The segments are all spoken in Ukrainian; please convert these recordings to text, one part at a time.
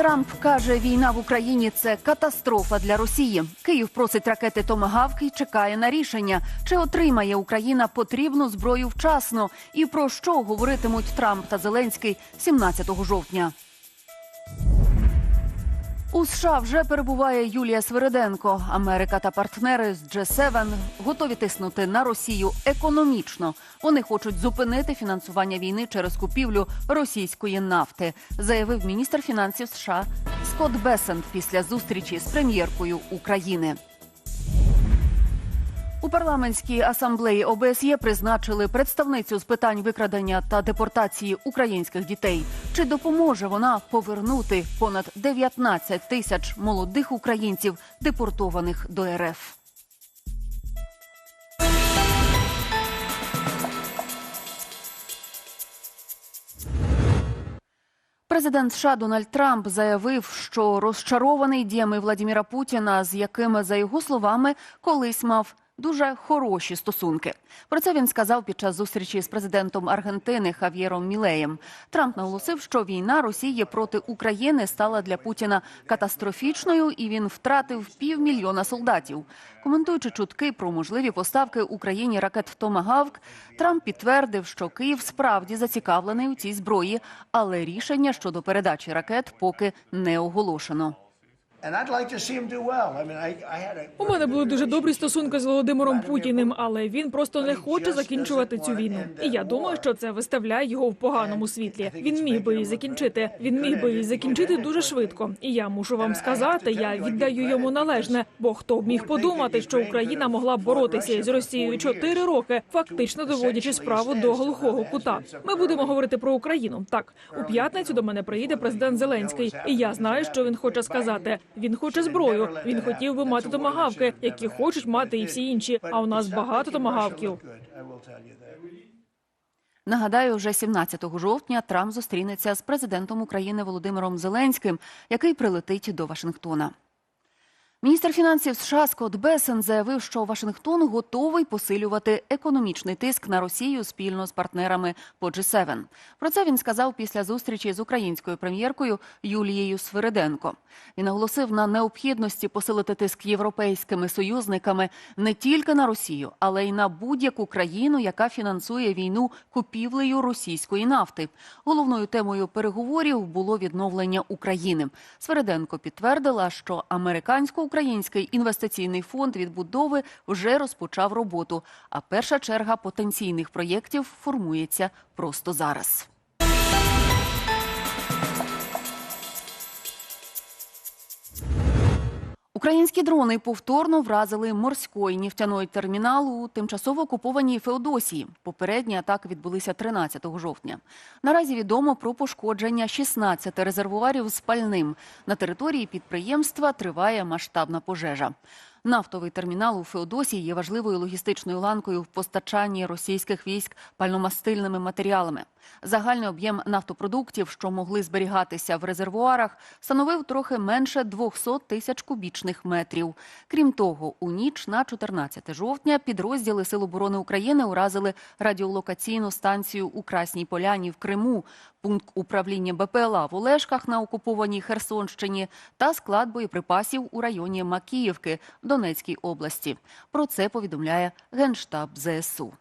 Трамп каже, війна в Україні це катастрофа для Росії. Київ просить ракети Томагавки і чекає на рішення, чи отримає Україна потрібну зброю вчасно, і про що говоритимуть Трамп та Зеленський 17 жовтня. У США вже перебуває Юлія Свириденко. Америка та партнери з G7 готові тиснути на Росію економічно. Вони хочуть зупинити фінансування війни через купівлю російської нафти, заявив міністр фінансів США Скотт Бесент після зустрічі з прем'єркою України. Парламентській асамблеї ОБСЄ призначили представницю з питань викрадення та депортації українських дітей. Чи допоможе вона повернути понад 19 тисяч молодих українців, депортованих до РФ? Президент США Дональд Трамп заявив, що розчарований діями Владіміра Путіна, з якими, за його словами, колись мав дуже хороші стосунки. Про це він сказав під час зустрічі з президентом Аргентини Хав'єром Мілеєм. Трамп наголосив, що війна Росії проти України стала для Путіна катастрофічною, і він втратив півмільйона солдатів. Коментуючи чутки про можливі поставки Україні ракет Томагавк, Трамп підтвердив, що Київ справді зацікавлений у цій зброї, але рішення щодо передачі ракет поки не оголошено. У мене були дуже добрі стосунки з Володимиром Путіним, але він просто не хоче закінчувати цю війну. І я думаю, що це виставляє його в поганому світлі. Він міг би її закінчити. Він міг би її закінчити дуже швидко. І я мушу вам сказати, я віддаю йому належне. Бо хто б міг подумати, що Україна могла б боротися із Росією чотири роки, фактично доводячи справу до глухого кута. Ми будемо говорити про Україну. Так у п'ятницю до мене приїде президент Зеленський, і я знаю, що він хоче сказати. Він хоче зброю. Він хотів би мати томагавки, які хочуть мати і всі інші. А у нас багато томагавків. Нагадаю, вже 17 жовтня Трамп зустрінеться з президентом України Володимиром Зеленським, який прилетить до Вашингтона. Міністр фінансів США Скотт Бесен заявив, що Вашингтон готовий посилювати економічний тиск на Росію спільно з партнерами по G7. Про це він сказав після зустрічі з українською прем'єркою Юлією Свириденко. Він наголосив на необхідності посилити тиск європейськими союзниками не тільки на Росію, але й на будь-яку країну, яка фінансує війну купівлею російської нафти. Головною темою переговорів було відновлення України. Свириденко підтвердила, що американсько-український інвестиційний фонд відбудови вже розпочав роботу, а перша черга потенційних проєктів формується просто зараз. Українські дрони повторно вразили морський нефтяний термінал у тимчасово окупованій Феодосії. Попередні атаки відбулися 13 жовтня. Наразі відомо про пошкодження 16 резервуарів з пальним. На території підприємства триває масштабна пожежа. Нафтовий термінал у Феодосії є важливою логістичною ланкою в постачанні російських військ пальномастильними матеріалами. Загальний об'єм нафтопродуктів, що могли зберігатися в резервуарах, становив трохи менше 200 тисяч кубічних метрів. Крім того, у ніч на 14 жовтня підрозділи Сил оборони України уразили радіолокаційну станцію у Красній Поляні в Криму, пункт управління БПЛА в Олешках на окупованій Херсонщині та склад боєприпасів у районі Макіївки в Донецькій області. Про це повідомляє Генштаб ЗСУ.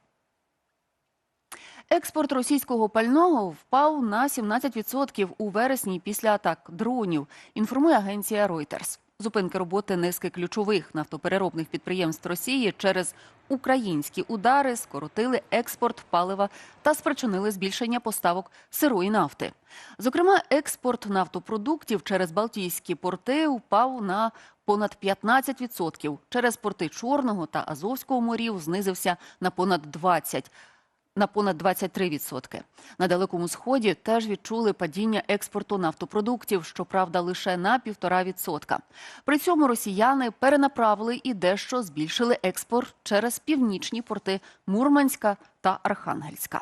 Експорт російського пального впав на 17% у вересні після атак дронів, інформує агенція Reuters. Зупинки роботи низки ключових нафтопереробних підприємств Росії через українські удари скоротили експорт палива та спричинили збільшення поставок сирої нафти. Зокрема, експорт нафтопродуктів через Балтійські порти впав на понад 15%. Через порти Чорного та Азовського морів знизився на понад 20% на понад 23%. На далекому сході теж відчули падіння експорту нафтопродуктів, щоправда, лише на 1,5%. При цьому росіяни перенаправили і дещо збільшили експорт через північні порти Мурманська та Архангельська.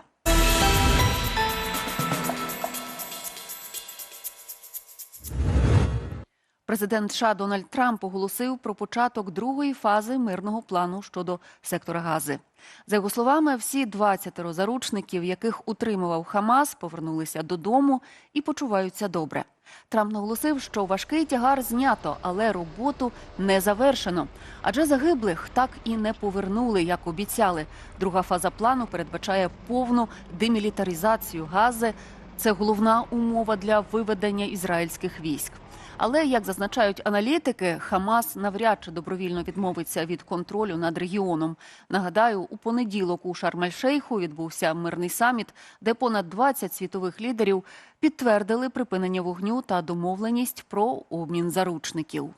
Президент США Дональд Трамп оголосив про початок другої фази мирного плану щодо сектора Гази. За його словами, всі 20 заручників, яких утримував Хамас, повернулися додому і почуваються добре. Трамп наголосив, що важкий тягар знято, але роботу не завершено. Адже загиблих так і не повернули, як обіцяли. Друга фаза плану передбачає повну демілітаризацію Гази. Це головна умова для виведення ізраїльських військ. Але як зазначають аналітики, Хамас навряд чи добровільно відмовиться від контролю над регіоном. Нагадаю, у понеділок у Шарм-ель-Шейху відбувся мирний саміт, де понад 20 світових лідерів підтвердили припинення вогню та домовленість про обмін заручників.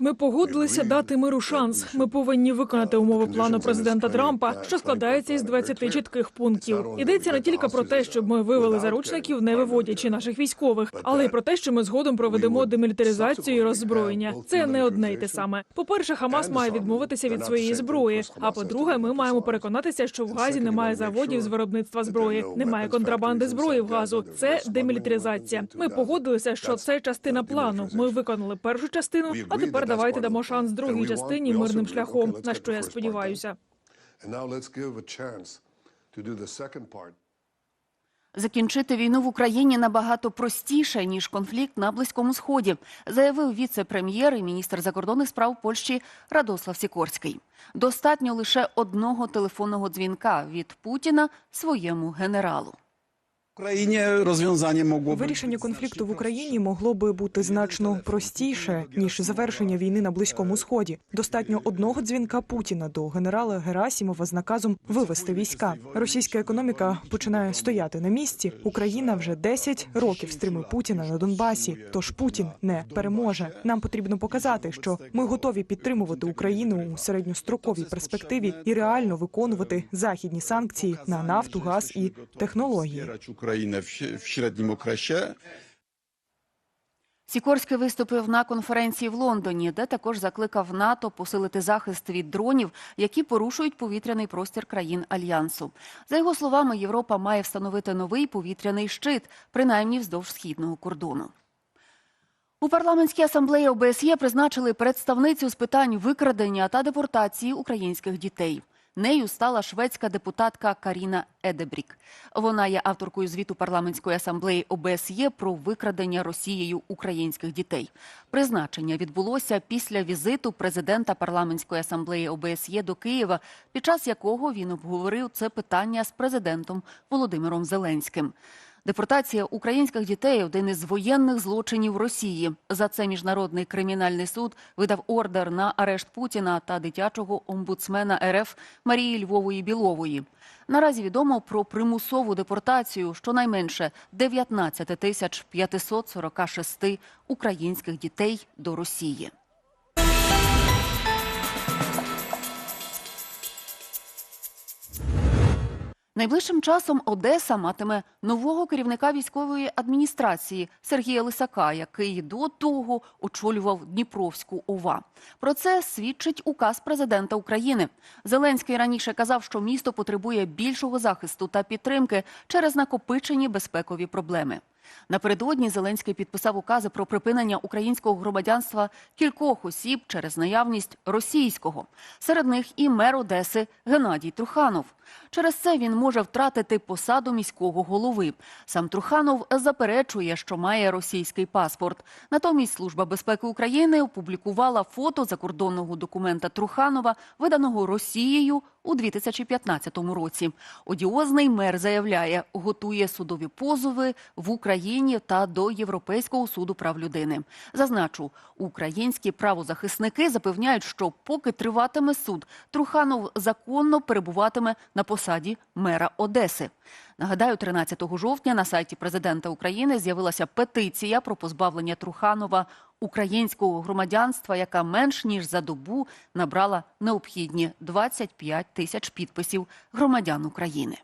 Ми погодилися дати миру шанс. Ми повинні виконати умови плану президента Трампа, що складається із 20 чітких пунктів. Йдеться не тільки про те, щоб ми вивели заручників, не виводячи наших військових, але й про те, що ми згодом проведемо демілітаризацію і роззброєння. Це не одне й те саме. По перше, Хамас має відмовитися від своєї зброї. А по-друге, ми маємо переконатися, що в Газі немає заводів з виробництва зброї, немає контрабанди зброї в газу. Це демілітаризація. Ми погодилися, що це частина плану. Ми виконали першу частину, а тепер давайте дамо шанс другій частині мирним шляхом. На що я сподіваюся. Закінчити війну в Україні набагато простіше ніж конфлікт на близькому сході, заявив віце-прем'єр і міністр закордонних справ Польщі Радослав Сікорський. Достатньо лише одного телефонного дзвінка від Путіна своєму генералу. Україні розв'язання могло Вирішення конфлікту в Україні могло би бути значно простіше ніж завершення війни на близькому сході. Достатньо одного дзвінка Путіна до генерала Герасімова з наказом вивести війська. Російська економіка починає стояти на місці. Україна вже 10 років стримує Путіна на Донбасі. Тож Путін не переможе. Нам потрібно показати, що ми готові підтримувати Україну у середньостроковій перспективі і реально виконувати західні санкції на нафту, газ і технології. Україна в середньому краще. Сікорський виступив на конференції в Лондоні, де також закликав НАТО посилити захист від дронів, які порушують повітряний простір країн альянсу. За його словами, Європа має встановити новий повітряний щит, принаймні вздовж східного кордону. У парламентській асамблеї ОБСЄ призначили представницю з питань викрадення та депортації українських дітей. Нею стала шведська депутатка Каріна Едебрік. Вона є авторкою звіту парламентської асамблеї ОБСЄ про викрадення Росією українських дітей. Призначення відбулося після візиту президента парламентської асамблеї ОБСЄ до Києва, під час якого він обговорив це питання з президентом Володимиром Зеленським. Депортація українських дітей один із воєнних злочинів Росії. За це міжнародний кримінальний суд видав ордер на арешт Путіна та дитячого омбудсмена РФ Марії Львової Білової. Наразі відомо про примусову депортацію щонайменше 19 тисяч 546 українських дітей до Росії. Найближчим часом Одеса матиме нового керівника військової адміністрації Сергія Лисака, який до того очолював Дніпровську ОВА. Про це свідчить указ президента України. Зеленський раніше казав, що місто потребує більшого захисту та підтримки через накопичені безпекові проблеми. Напередодні Зеленський підписав укази про припинення українського громадянства кількох осіб через наявність російського. Серед них і мер Одеси Геннадій Труханов. Через це він може втратити посаду міського голови. Сам Труханов заперечує, що має російський паспорт. Натомість Служба безпеки України опублікувала фото закордонного документа Труханова, виданого Росією у 2015 році. Одіозний мер заявляє, готує судові позови в Україні та до Європейського суду прав людини. Зазначу, українські правозахисники запевняють, що поки триватиме суд, Труханов законно перебуватиме на посаді мера Одеси. Нагадаю, 13 жовтня на сайті президента України з'явилася петиція про позбавлення Труханова українського громадянства, яка менш ніж за добу набрала необхідні 25 тисяч підписів громадян України.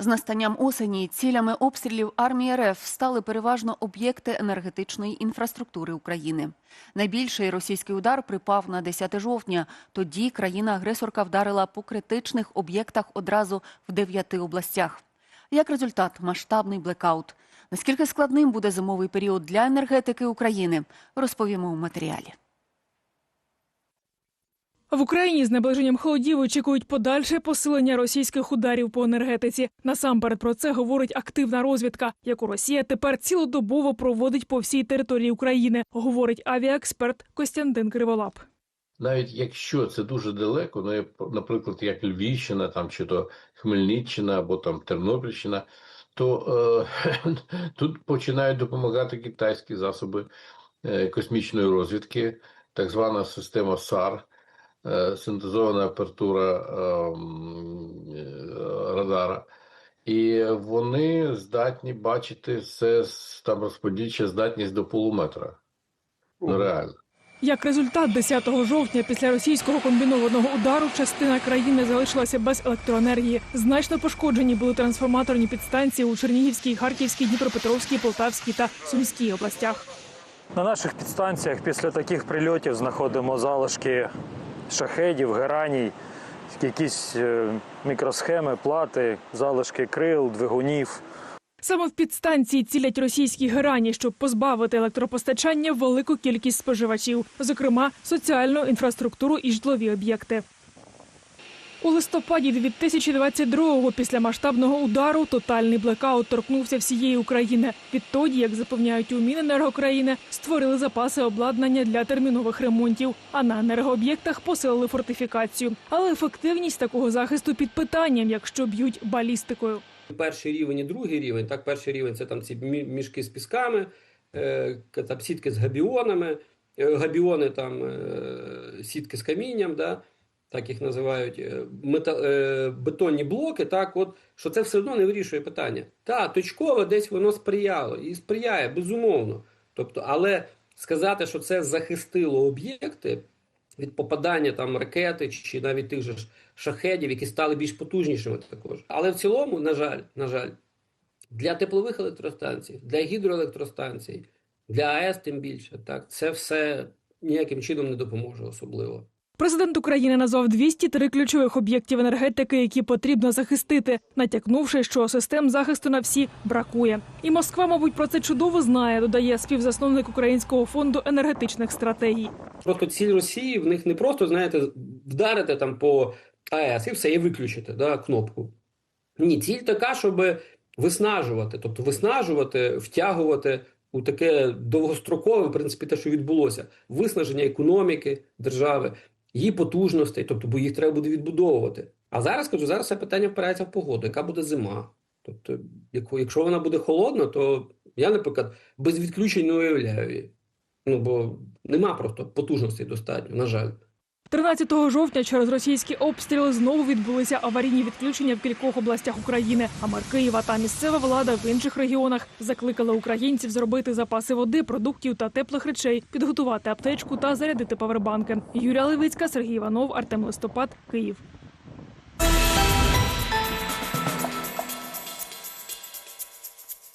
З настанням осені цілями обстрілів армії РФ стали переважно об'єкти енергетичної інфраструктури України. Найбільший російський удар припав на 10 жовтня. Тоді країна-агресорка вдарила по критичних об'єктах одразу в дев'яти областях. Як результат, масштабний блекаут. Наскільки складним буде зимовий період для енергетики України, розповімо у матеріалі. В Україні з наближенням холодів очікують подальше посилення російських ударів по енергетиці. Насамперед про це говорить активна розвідка, яку Росія тепер цілодобово проводить по всій території України, говорить авіаексперт Костянтин Криволап. навіть якщо це дуже далеко, ну, наприклад, як Львівщина, там чи то Хмельниччина або там Тернопільщина, то е, тут починають допомагати китайські засоби е, космічної розвідки, так звана система САР, синтезована апертура е, е, радара. І вони здатні бачити все там розподільча здатність до полуметра. Ну, реально. Як результат, 10 жовтня після російського комбінованого удару частина країни залишилася без електроенергії. Значно пошкоджені були трансформаторні підстанції у Чернігівській, Харківській, Дніпропетровській, Полтавській та Сумській областях. На наших підстанціях після таких прильотів знаходимо залишки шахедів, гераній, якісь е, мікросхеми, плати, залишки крил, двигунів. Саме в підстанції цілять російські герані, щоб позбавити електропостачання велику кількість споживачів, зокрема соціальну інфраструктуру і житлові об'єкти. У листопаді 2022-го після масштабного удару тотальний блекаут торкнувся всієї України. Відтоді, як запевняють у Міненергокраїни, створили запаси обладнання для термінових ремонтів, а на енергооб'єктах посилили фортифікацію. Але ефективність такого захисту під питанням, якщо б'ють балістикою. Перший рівень і другий рівень. Так, перший рівень це там ці мішки з пісками, е, там сітки з габіонами, е, габіони там е, сітки з камінням, да, так їх називають, е, мета, е, бетонні блоки, так, от, що це все одно не вирішує питання. Та, точково десь воно сприяло і сприяє, безумовно. Тобто, але сказати, що це захистило об'єкти від попадання там ракети чи навіть тих же шахедів, які стали більш потужнішими також. Але в цілому, на жаль, на жаль, для теплових електростанцій, для гідроелектростанцій, для АЕС тим більше, так, це все ніяким чином не допоможе особливо. Президент України назвав 203 ключових об'єктів енергетики, які потрібно захистити, натякнувши, що систем захисту на всі бракує. І Москва, мабуть, про це чудово знає. Додає співзасновник Українського фонду енергетичних стратегій. Просто ціль Росії в них не просто, знаєте, вдарити там по АЕС і все, і виключити да, кнопку. Ні, ціль така, щоб виснажувати, тобто виснажувати, втягувати у таке довгострокове, в принципі, те, що відбулося, виснаження економіки держави, її потужностей, тобто, бо їх треба буде відбудовувати. А зараз кажу, зараз це питання впирається в погоду, яка буде зима. Тобто, якщо вона буде холодна, то я, наприклад, без відключень не уявляю її. Ну бо нема просто потужностей достатньо, на жаль. 13 жовтня через російські обстріли знову відбулися аварійні відключення в кількох областях України. А мер Києва та місцева влада в інших регіонах закликали українців зробити запаси води, продуктів та теплих речей, підготувати аптечку та зарядити павербанки. Юрія Левицька, Сергій Іванов, Артем Листопад, Київ.